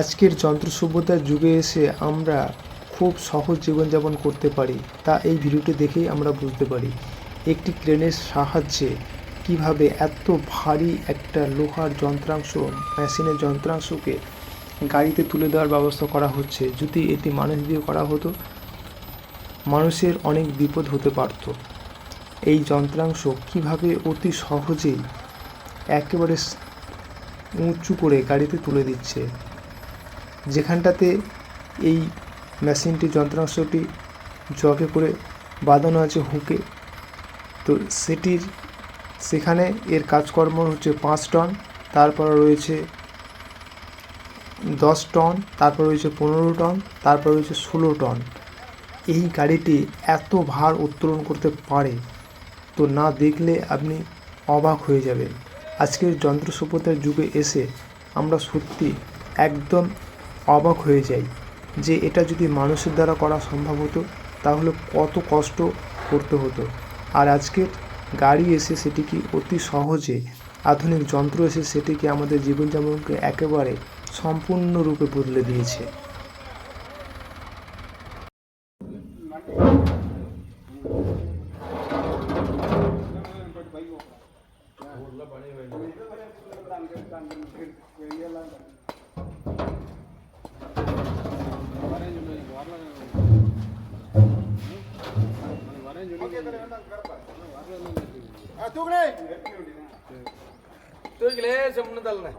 আজকের যন্ত্র সভ্যতার যুগে এসে আমরা খুব সহজ জীবনযাপন করতে পারি, তা এই ভিডিওটি দেখেই আমরা বুঝতে পারি। একটি ক্রেনের সাহায্যে কীভাবে এত ভারী একটা লোহার যন্ত্রাংশ, মেশিনের যন্ত্রাংশকে গাড়িতে তুলে দেওয়ার ব্যবস্থা করা হচ্ছে। যদি এটি মানুষ দিয়ে করা হতো, মানুষের অনেক বিপদ হতে পারত। এই যন্ত্রাংশ কীভাবে অতি সহজেই একেবারে উঁচু করে গাড়িতে তুলে দিচ্ছে? যেখানটাতে এই মেশিনটি, যন্ত্রাংশটি জগে করে বাঁধানো আছে হুকে। তো সেটির, সেখানে এর কাজকর্ম হচ্ছে পাঁচ টন, তারপর রয়েছে দশ টন, তারপর রয়েছে পনেরো টন, তারপর রয়েছে ষোলো টন। এই গাড়িটি এত ভার উত্তোলন করতে পারে, তো না দেখলে আপনি অবাক হয়ে যাবেন। আজকের যন্ত্র সভ্যতার যুগে এসে আমরা সত্যি একদম অবাক হয়ে যাই যে এটা যদি মানুষের দ্বারা করা সম্ভব হতো, তাহলে কত কষ্ট করতে হতো। আর আজকের গাড়ি এসে সেটিকে অতি সহজে, আধুনিক যন্ত্র এসে সেটিকে আমাদের জীবনযাপনকে একেবারে সম্পূর্ণরূপে বদলে দিয়েছে। தூக்கிலே செம்னு தள்ளன